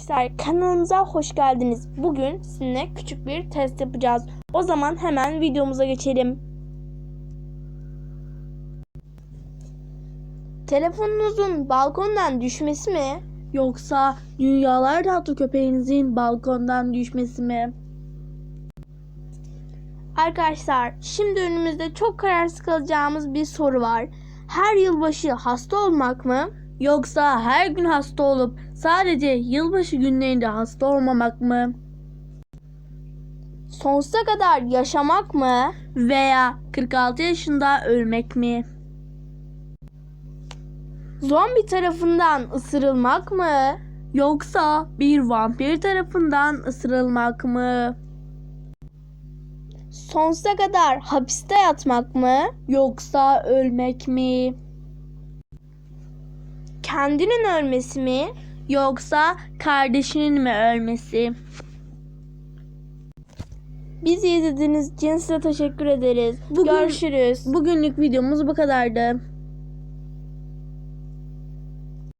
Arkadaşlar kanalımıza hoş geldiniz. Bugün sizinle küçük bir test yapacağız. O zaman hemen videomuza geçelim. Telefonunuzun balkondan düşmesi mi? Yoksa dünyalar tatlı köpeğinizin balkondan düşmesi mi? Arkadaşlar şimdi önümüzde çok kararsız kalacağımız bir soru var. Her yılbaşı hasta olmak mı? Yoksa her gün hasta olup sadece yılbaşı günlerinde hasta olmamak mı? Sonsuza kadar yaşamak mı? Veya 46 yaşında ölmek mi? Zombi tarafından ısırılmak mı? Yoksa bir vampir tarafından ısırılmak mı? Sonsuza kadar hapiste yatmak mı? Yoksa ölmek mi? Kendinin ölmesi mi? Yoksa kardeşinin mi ölmesi? Bizi izlediğiniz için size teşekkür ederiz. Bugün- Görüşürüz. Bugünlük videomuz bu kadardı.